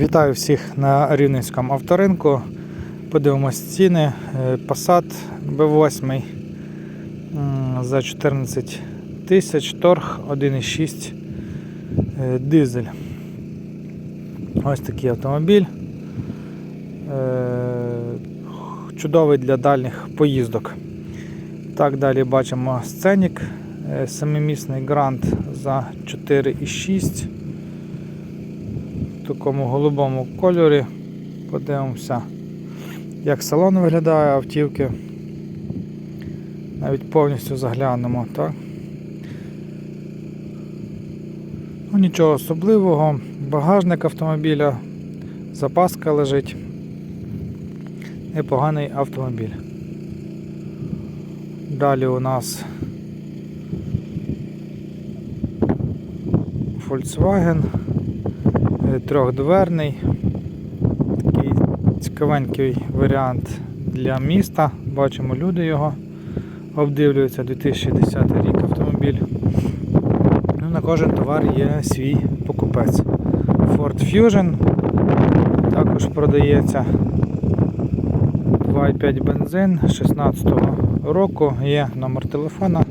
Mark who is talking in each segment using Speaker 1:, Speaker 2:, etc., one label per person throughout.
Speaker 1: Вітаю всіх на Рівненському авторинку. Подивимось ціни. Е, Passat B8 за 14 тисяч, торг 1,6 е, дизель. Ось такий автомобіль. Е, Чудовий для дальніх поїздок. Так, далі бачимо сценік, е, семимісний грант за 4,6 в такому голубому кольорі. Подивимося, як салон виглядає автівки. Навіть повністю заглянемо, так? Ну, нічого особливого. Багажник автомобіля, запаска лежить. Непоганий автомобіль. Далі у нас Volkswagen трьохдверний. Такий цікавенький варіант для міста. Бачимо, люди його обдивлюються 2010 рік автомобіль. Ну, на кожен товар є свій покупець. Ford Fusion також продається. 2,5 бензин 16-го року, є номер телефона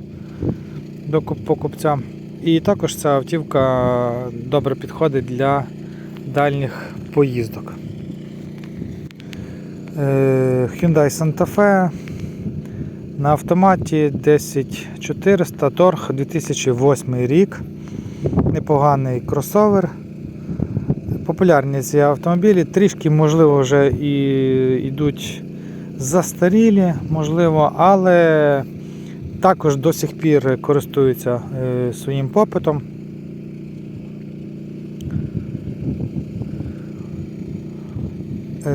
Speaker 1: до покупця. І також ця автівка добре підходить для дальніх поїздок. Е, Hyundai Santa Fe на автоматі 10400 торг 2008 рік. Непоганий кросовер. Популярні ці автомобілі, трішки, можливо, вже і йдуть застарілі, можливо, але також до сих пір користуються е, своїм попитом.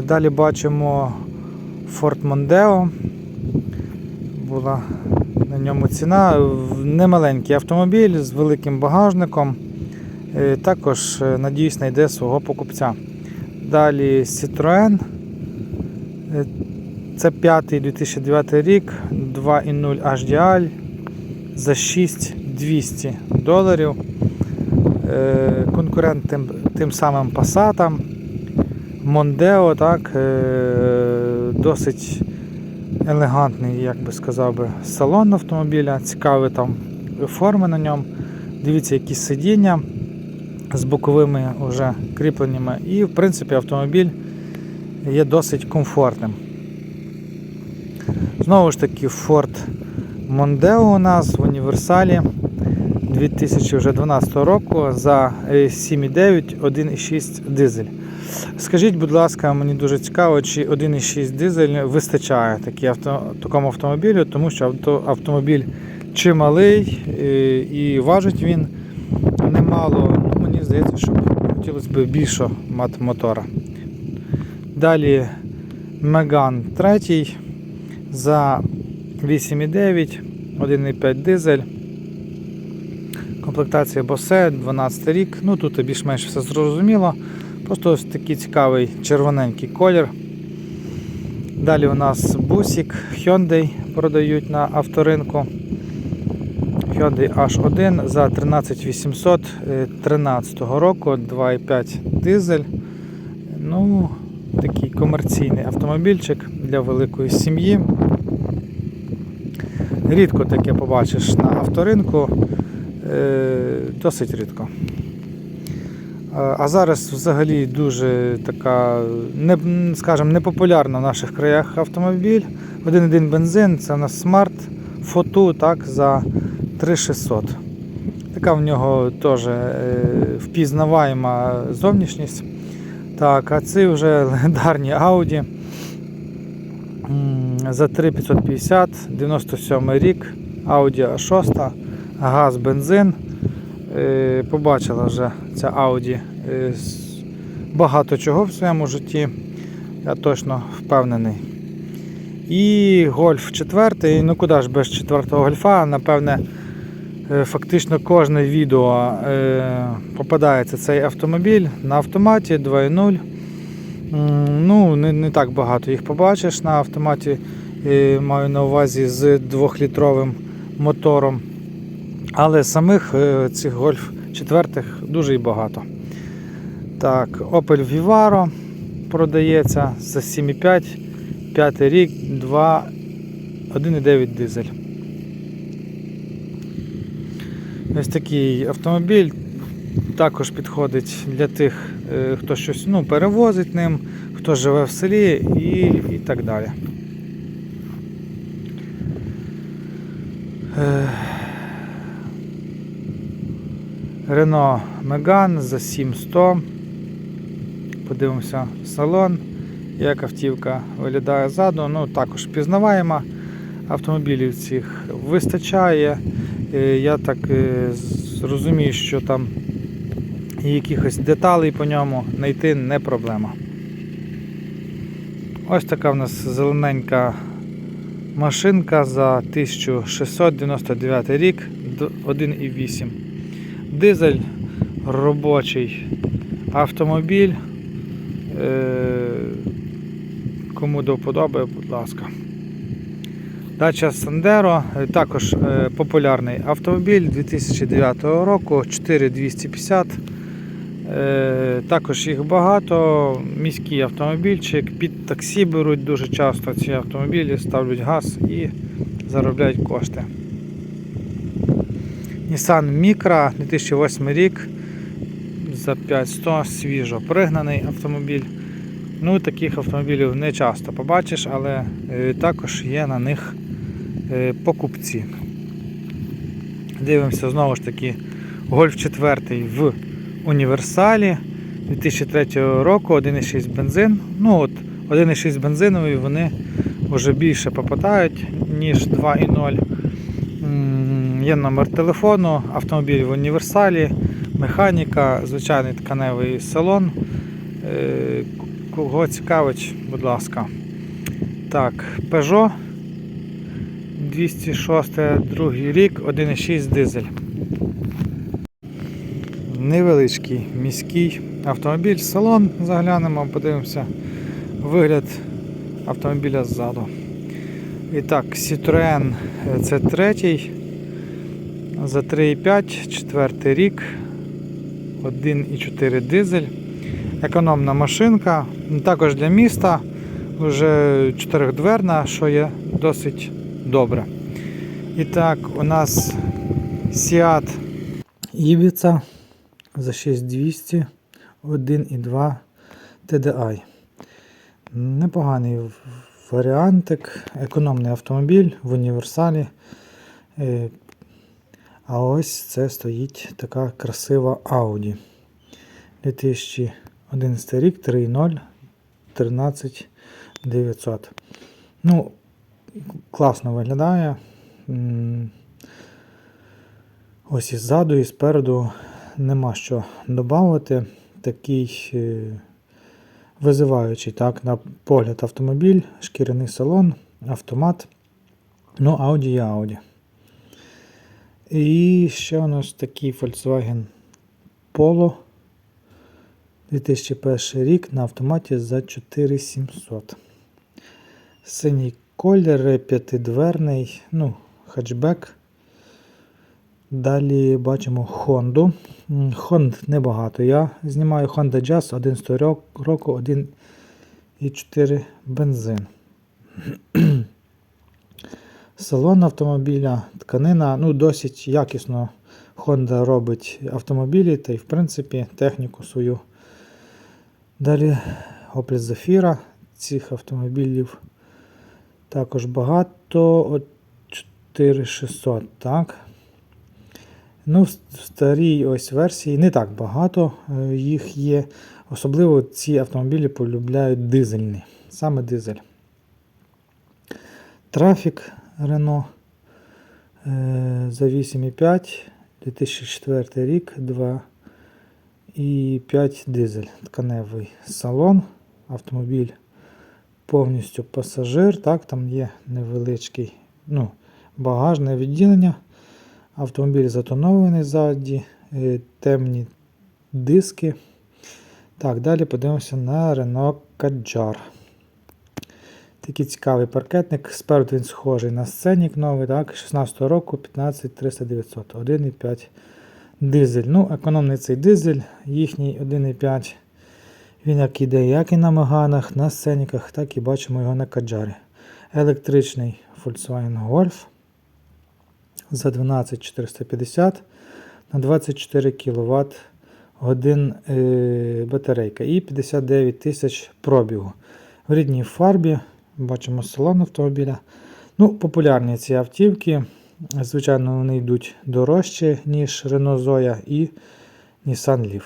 Speaker 1: Далі бачимо Ford Mondeo. Була на ньому ціна. Немаленький автомобіль з великим багажником. Е, Також, е, надіюсь, знайде свого покупця. Далі Citroën. Е, Це п'ятий 2009 рік, 2.0 HDI за 6200 доларів. Е, Конкурент тим, тим самим Passat. Mondeo, так, е, досить елегантний, як би сказав би, салон автомобіля, цікаві там форми на ньому. Дивіться, які сидіння з боковими вже кріпленнями. І, в принципі, автомобіль є досить комфортним. Знову ж таки, Ford Mondeo у нас в універсалі 2012 року за е, 7,9 1,6 дизель. Скажіть, будь ласка, мені дуже цікаво, чи 1,6 дизель вистачає такій авто, такому автомобілю, тому що авто, автомобіль чималий е, і важить він немало. Ну, мені здається, що хотілося б більше мати мотора. Далі Megane 3 за 8,9, 1,5 дизель. Комплектація Bose, 12 рік. Ну тут більш-менш все зрозуміло. Просто ось такий цікавий червоненький колір. Далі у нас бусик Hyundai продають на авторинку. Hyundai H1 за 13800 13 року, 2,5 дизель. Ну, такий комерційний автомобільчик для великої сім'ї. Рідко таке побачиш на авторинку, е, досить рідко. А- зараз взагалі дуже така, не, скажімо, непопулярна в наших краях автомобіль. 1,1 бензин, це у нас смарт фоту так, за 3600. Така в нього теж е, впізнаваєма зовнішність. Так, а це вже легендарні Audi. За 3550, 97 рік, Audi A6, газ, бензин. Е, Побачила вже ця Audi е, багато чого в своєму житті. Я точно впевнений. І гольф 4, ну куди ж без четвертого гольфа, напевне, е, фактично кожне відео попадається цей автомобіль на автоматі 2.0. Ну, не, не так багато їх побачиш на автоматі. Маю на увазі з 2-літровим мотором. Але самих е, цих гольф четвертих дуже і багато. Так, Opel Vivaro продається за 7,5, 5 рік, 2, 1,9 дизель. Ось такий автомобіль також підходить для тих, е, хто щось ну, перевозить ним, хто живе в селі і, і так далі. Renault Megane за 7100. Подивимося салон, як автівка виглядає ззаду. Ну, також пізнаваємо. Автомобілів цих вистачає. Е, Я так е, зрозумію, що там якихось деталей по ньому знайти не проблема. Ось така в нас зелененька машинка за 1699 рік, 1,8. Дизель робочий автомобіль. Е, Кому до вподоби, будь ласка. Дача Сандеро, також е, популярний автомобіль 2009 року, 4250. Е, Також їх багато. Міський автомобільчик, під таксі беруть дуже часто ці автомобілі, ставлять газ і заробляють кошти. Nissan Micra 2008 рік за 5100 свіжо пригнаний автомобіль. Ну, таких автомобілів не часто побачиш, але е, також є на них е, покупці. Дивимося знову ж таки Golf 4 в універсалі 2003 року 1,6 бензин. Ну от 1,6 бензиновий вони вже більше попадають, ніж 2,0. Є номер телефону, автомобіль в універсалі, механіка, звичайний тканевий салон. Е, Кого цікавить, будь ласка. Так, Peugeot 206 другий рік, 1,6 дизель. Невеличкий міський автомобіль, салон заглянемо, подивимося вигляд автомобіля ззаду. І так, Citroën е, це третій за 3,5, четвертий рік, 1,4 дизель. Економна машинка, ну, також для міста, вже чотирьохдверна, що є досить добре. І так, у нас Seat Ibiza за 6200, 1,2 TDI. Непоганий варіантик, економний автомобіль в універсалі. А ось це стоїть така красива Audi. 2011 рік 3.0 13 900. Ну, класно виглядає. Ось і ззаду, і спереду нема що додати. Такий е, визиваючий так, на погляд автомобіль, шкіряний салон, автомат. Ну, Audi є Audi. І ще у нас такий Volkswagen Polo 2001 рік на автоматі за 4700. Синій колір, п'ятидверний, ну, хетчбек. Далі бачимо Honda. Хонд небагато. Я знімаю Honda Jazz 11 рок- року, 1,4 бензин. Салон автомобіля, тканина, ну, досить якісно Honda робить автомобілі та й, в принципі, техніку свою. Далі Opel Zafira цих автомобілів також багато. От 4600, так. Ну, в старій ось версії не так багато е, їх є. Особливо ці автомобілі полюбляють дизельні, саме дизель. Трафік Renault е, за 8,5, 2004 рік, 2,5 дизель. Тканевий салон, автомобіль повністю пасажир. Так, там є невеличкий ну, багажне відділення. Автомобіль затонований ззаді, е, темні диски. Так, далі подивимося на Renault Kadjar. Такий цікавий паркетник. Спереду він схожий на сценік новий, так, 16 року 15300 1,5 дизель. Ну, економний цей дизель, їхній 1,5 Він як іде як і на Меганах, на сценіках, так і бачимо його на Каджарі. Електричний Volkswagen Golf за 12450 на 24 кВт годин е, батарейка і 59 тисяч пробігу. В рідній фарбі бачимо салон автомобіля. Ну, популярні ці автівки. Звичайно, вони йдуть дорожче, ніж Renault Zoya і Nissan Leaf.